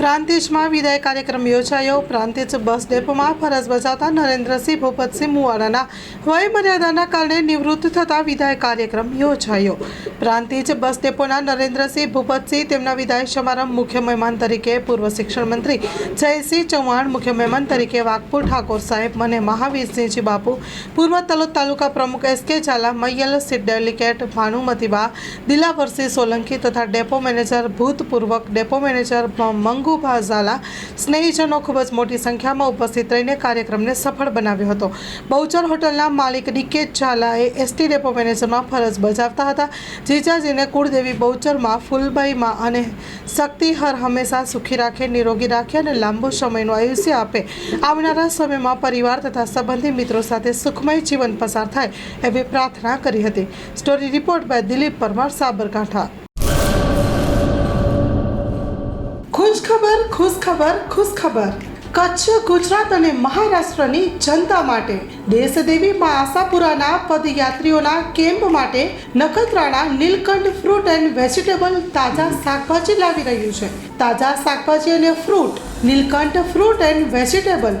પ્રાંતિજમાં વિદાય કાર્યક્રમ યોજાયો. પ્રાંતિજ બસ ડેપોમાં ફરજ બજાવતા નરેન્દ્રસિંહ, ભૂપતસિંહ મુવાડાના વયમર્યાદાના કારણે નિવૃત્ત થતા વિદાય કાર્યક્રમ યોજાયો. પ્રાંતિજ બસ ડેપોના નરેન્દ્રસિંહ, ભૂપતસિંહ તેમના વિદાય સમારંભ મુખ્ય મહેમાન તરીકે પૂર્વ શિક્ષણ મંત્રી જયસિંહ ચૌહાણ, મુખ્ય મહેમાન તરીકે વાઘપુર ઠાકોર સાહેબ મને મહાવીરસિંહજી બાપુ, પૂર્વ તલોદ તાલુકા પ્રમુખ S K Zala, Maiyal seat delegate Bhanumatiba Dilavarsinh Solanki તથા ડેપો મેનેજર ભૂતપૂર્વક ડેપો મેનેજર મંગુભા ઝાલા સ્નેહીજનો ખૂબ જ મોટી સંખ્યામાં ઉપસ્થિત રહીને કાર્યક્રમને સફળ બનાવ્યો હતો. બહુચર હોટલના માલિક નિકેત ઝાલાએ એસટી ડેપો મેનેજરમાં ફરજ બજાવતા હતા. જીજાજીને કુળદેવી બહુચરમાં, ફૂલબાઈમાં અને શક્તિ હર હંમેશા સુખી રાખે, નિરોગી રાખે અને લાંબો સમયનું આયુષ્ય આપે. આવનારા સમયમાં પરિવાર તથા સંબંધી મિત્રો સાથે સુખમય જીવન પસાર થાય એવી પ્રાર્થના કરી હતી. Story report by Dilip Parmar, Sabarkantha. ખુશ ખબર ખુશ ખબર ખુશ ખબર કચ્છ, ગુજરાત અને મહારાષ્ટ્રની જનતા માટે દેશદેવી માં આશાપુરાના પદયાત્રીઓના કેમ્પ માટે Nakhatrana, Nilkanth fruit and vegetable તાજા શાકભાજી લાવી રહ્યું છે. તાજા શાકભાજી અને fruit, Nilkanth fruit and vegetable